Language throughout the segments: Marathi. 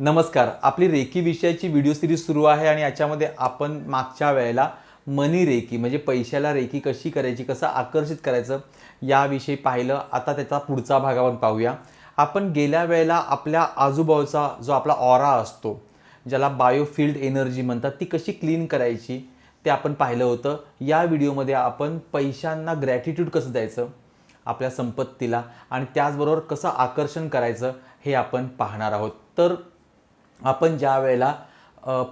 नमस्कार. आपली रेकी विषयाची व्हिडिओ सिरीज सुरू आहे आणि याच्यामध्ये आपण मागच्या वेळेला मनी रेकी म्हणजे पैशाला रेकी कशी करायची कसं आकर्षित करायचं याविषयी पाहिलं. आता त्याचा पुढचा भाग आपण पाहूया. आपण गेल्या वेळेला आपल्या आजूबाजूचा जो आपला ऑरा असतो ज्याला बायोफिल्ड एनर्जी म्हणतात ती कशी क्लीन करायची ते आपण पाहिलं होतं. या व्हिडिओमध्ये आपण पैशांना ग्रॅटिट्यूड कसं द्यायचं आपल्या संपत्तीला आणि त्याचबरोबर कसं आकर्षण करायचं हे आपण पाहणार आहोत. तर आपण ज्या वेळेला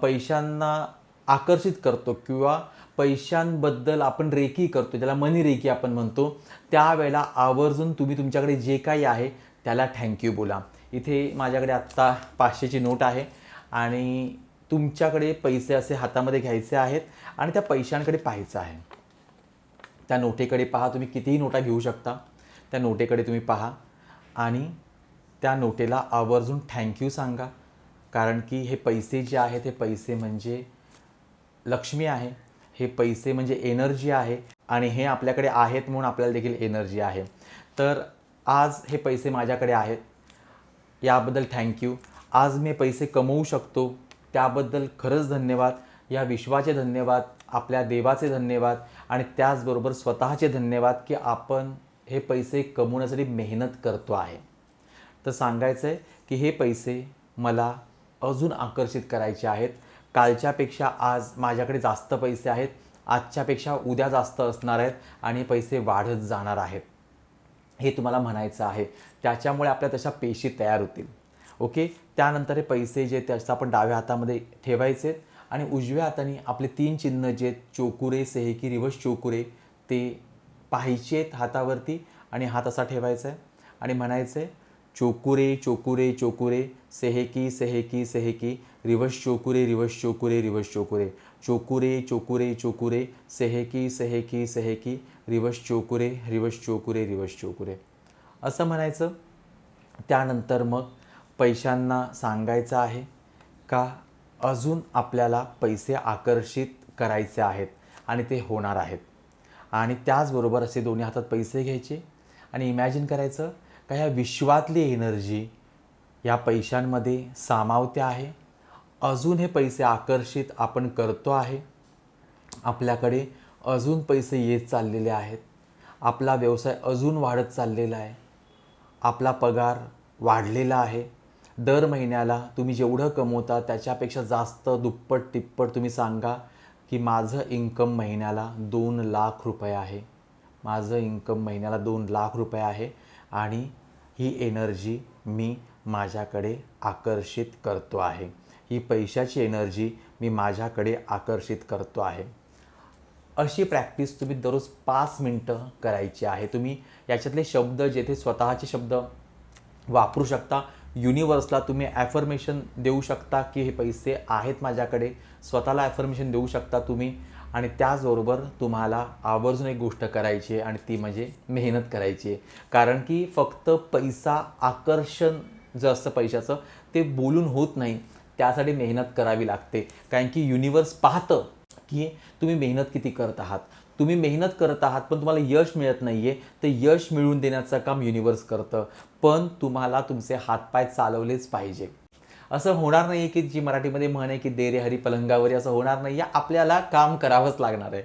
पैशांना आकर्षित करतो किंवा पैशांबद्दल आपण रेकी करतो ज्याला मनी रेकी आपण म्हणतो त्यावेळेला आवर्जून तुम्ही तुमच्याकडे जे काही आहे त्याला थँक्यू बोला. इथे माझ्याकडे आत्ता पाचशेची नोट आहे आणि तुमच्याकडे पैसे असे हातामध्ये घ्यायचे आहेत आणि त्या पैशांकडे पाहायचं आहे. त्या नोटेकडे पहा तुम्ही कितीही नोटा घेऊ शकता. त्या नोटेकडे तुम्ही पहा आणि त्या नोटेला आवर्जून थँक्यू सांगा. कारण की हे पैसे जे आहेत हे पैसे म्हणजे लक्ष्मी आहे. हे पैसे म्हणजे एनर्जी आहे आणि हे आपल्याकडे आहेत म्हणून आपल्याला देखील एनर्जी आहे. तर आज हे पैसे माझ्याकडे आहेत. याबद्दल थँक्यू आज मी पैसे कमवू शकतो. त्याबद्दल खरंच धन्यवाद. या विश्वाचे धन्यवाद आपल्या देवाचे धन्यवाद आणि त्याचबरोबर स्वतःचे धन्यवाद की आपण हे पैसे कमवण्यासाठी मेहनत करतो आहे. तर सांगायचं आहे की हे पैसे मला अजून आकर्षित करायचे आहेत. कालच्यापेक्षा आज माझ्याकडे जास्त पैसे आहेत. आजच्यापेक्षा उद्या जास्त असणार आहेत आणि पैसे वाढत जाणार आहेत. हे तुम्हाला म्हणायचं आहे. त्याच्यामुळे आपल्या तशा पेशी तयार होतील. ओके? त्यानंतर हे पैसे जे त्याचं आपण डाव्या हातामध्ये ठेवायचे आणि उजव्या हाताने आपले तीन चिन्ह जे आहेत, चोकुरे सेहेकी रिवर्स चोकुरे ते पाहायचे आहेत हातावरती आणि हात असा ठेवायचा आहे आणि म्हणायचं आहे चोकुरे चोकुरे चोकुरे सेहेकी सेहेकी सेहेकी रिवर्स चोकुरे रिवर्स चोकुरे रिवर्स चोकुरे चोकुरे चोकुरे चोकुरे सेहेकी सेहेकी सेहेकी रिवर्स चोकुरे रिवर्स चोकुरे रिवर्स चोकुरे. असं म्हणायचं त्यानंतर मग पैशांना सांगायचं आहे का अजून आपल्याला पैसे आकर्षित करायचे आहेत आणि ते होणार आहेत. आणि त्याचबरोबर असे दोन्ही हातात पैसे घ्यायचे आणि इमॅजिन करायचं का ह्या विश्वातली एनर्जी या पैशांमध्ये सामावते आहे? अजून हे पैसे आकर्षित आपण करतो आहे? आपल्याकडे अजून पैसे येत चाललेले आहेत. आपला व्यवसाय अजून वाढत चाललेला आहे. आपला पगार वाढलेला आहे. दर महिन्याला तुम्ही जेवढं कमवता त्याच्यापेक्षा जास्त दुप्पट तिप्पट तुम्ही सांगा की माझं इन्कम महिन्याला दोन लाख रुपये आहे. माझं इन्कम महिन्याला दोन लाख रुपये आहे. आणि ही एनर्जी मी माझ्याकडे आकर्षित करतो आहे. ही पैशाची एनर्जी मी माझ्याकडे आकर्षित करतो आहे. अशी प्रॅक्टिस तुम्ही दररोज पाच मिनटं करायची आहे. तुम्ही याच्यातले शब्द जेथे स्वतःचे शब्द वापरू शकता युनिवर्सला तुम्ही ॲफर्मेशन देऊ शकता की हे पैसे आहेत माझ्याकडे. स्वतःला ॲफर्मेशन देऊ शकता तुम्ही. आणि त्याचबरोबर तुम्हाला आवर्जून एक गोष्ट करायची आहे आणि ती म्हणजे मेहनत करायची आहे. कारण की फक्त पैसा आकर्षण जे असतं पैशाचं ते बोलून होत नाही. त्यासाठी मेहनत करावी लागते. कारण की युनिवर्स पाहतं की तुम्ही मेहनत किती करत आहात. तुम्ही मेहनत करत आहात पण तुम्हाला यश मिळत नाही आहे ते यश मिळवून देण्याचं काम युनिवर्स करतं. पण तुम्हाला तुमचे हातपाय चालवलेच पाहिजे. असं होणार नाही आहे की जी मराठीमध्ये म्हण आहे की देरे हरी पलंगावरी असं होणार नाही. या आपल्याला काम करावंच लागणार आहे.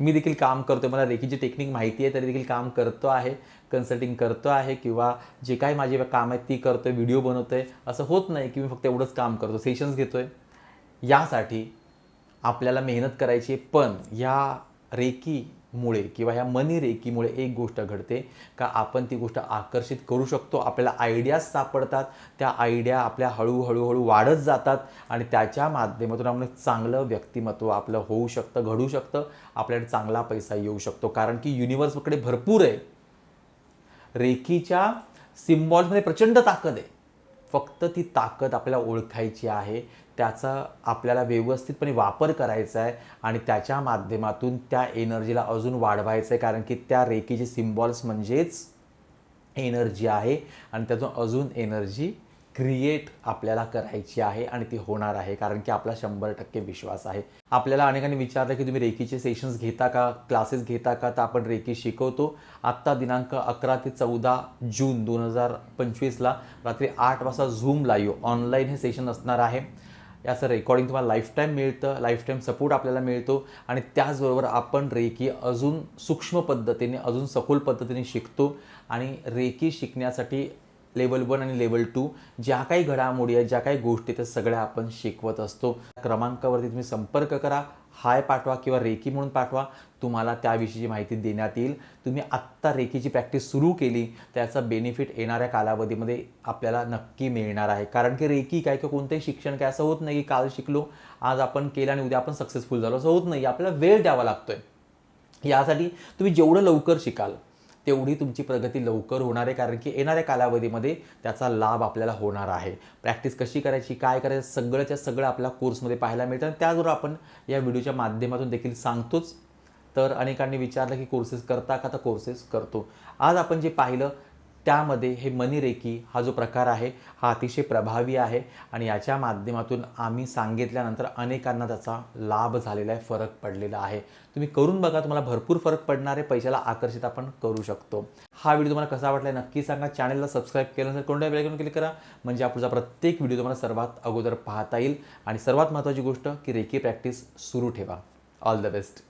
मी देखील काम करतो मला रेखीची टेक्निक माहिती आहे तरी देखील काम करतो आहे कन्सल्टिंग करतो आहे किंवा जे काही माझी काम आहेत ती करतो आहे व्हिडिओ बनवतो आहे असं होत नाही की मी फक्त एवढंच काम करतो. सेशन्स घेतो आहे यासाठी आपल्याला मेहनत करायची आहे. पण या मुळे किंवा ह्या मनी रेकीमुळे एक गोष्ट घडते का आपण ती गोष्ट आकर्षित करू शकतो आपल्याला आयडियाज सापडतात त्या आयडिया आपल्या हळूहळूहळू वाढत जातात आणि त्याच्या माध्यमातून आपण चांगलं व्यक्तिमत्व आपलं होऊ शकतं घडू शकतं आपल्याकडे चांगला पैसा येऊ शकतो. कारण की युनिवर्सकडे भरपूर आहे. रेकीच्या सिम्बॉल्समध्ये प्रचंड ताकद आहे. फक्त ती ताकद आपल्याला ओळखायची आहे त्याचा आपल्याला व्यवस्थितपणे वापर करायचा आहे आणि त्याच्या माध्यमातून त्या एनर्जीला अजून वाढवायचं आहे कारण की त्या रेकीचे सिम्बॉल्स म्हणजेच एनर्जी आहे आणि त्यातून अजून एनर्जी क्रिएट आपल्याला करायची आहे आणि ती होणार आहे कारण की आपला शंभर टक्के विश्वास आहे. आपल्याला अनेकांनी विचारलं की तुम्ही रेकीचे सेशन्स घेता का क्लासेस घेता का? तर आपण रेकी शिकवतो. आत्ता दिनांक अकरा ते चौदा जून दोन हजार पंचवीसला रात्री आठ वाजता झूम लाईव्ह ऑनलाईन हे सेशन असणार आहे. असं रेकॉर्डिंग तुम्हाला लाईफटाईम मिळतं लाईफटाईम सपोर्ट आपल्याला मिळतो आणि त्याचबरोबर आपण रेकी अजून सूक्ष्म पद्धतीने अजून सखोल पद्धतीने शिकतो आणि रेकी शिकण्यासाठी लेवल वन आणि लेवल टू ज्या काही घडामोडी आहेत ज्या काही गोष्टी त्या सगळ्या आपण शिकवत असतो. क्रमांकावरती तुम्ही संपर्क करा हाय पाठवा किंवा रेकी म्हणून पाठवा तुम्हाला त्याविषयीची माहिती देण्यात येईल. तुम्ही आत्ता रेकीची प्रॅक्टिस सुरू केली त्याचा बेनिफिट येणाऱ्या कालावधीमध्ये आपल्याला नक्की मिळणार आहे. कारण की रेकी काय किंवा कोणतंही शिक्षण काय असं होत नाही की काल शिकलो आज आपण केलं आणि उद्या आपण सक्सेसफुल झालो असं होत नाही. आपल्याला वेळ द्यावा लागतोय. यासाठी तुम्ही जेवढं लवकर शिकाल तेवढी तुमची प्रगती लवकर होणार आहे कारण की येणाऱ्या कालावधीमध्ये त्याचा लाभ आपल्याला होणार आहे. प्रॅक्टिस कशी करायची काय करायचं सगळंच्या सगळं आपल्या कोर्समध्ये पाहायला मिळतं. आणि त्याचबरोबर आपण या व्हिडिओच्या माध्यमातून देखील सांगतोच. तर अनेकांनी विचारलं की कोर्सेस करता का? तर कोर्सेस करतो. आज आपण जे पाहिलं त्यामध्ये हे मनीरेकी हा जो प्रकार आहे हा अतिशय प्रभावी आहे आणि याच्या माध्यमातून आम्ही सांगितल्यानंतर अनेकांना त्याचा लाभ झालेला आहे फरक पडलेला आहे. तुम्ही करून बघा तुम्हाला भरपूर फरक पडणार आहे पैशाला आकर्षित आपण करू शकतो. हा व्हिडिओ तुम्हाला कसा वाटला नक्की सांगा. चॅनलला सबस्क्राईब केलं नसेल कोणत्या वेळेकडून क्लिक करा. म्हणजे आपला प्रत्येक व्हिडिओ तुम्हाला सर्वात अगोदर पाहता येईल. आणि सर्वात महत्त्वाची गोष्ट की रेकी प्रॅक्टिस सुरू ठेवा. All the best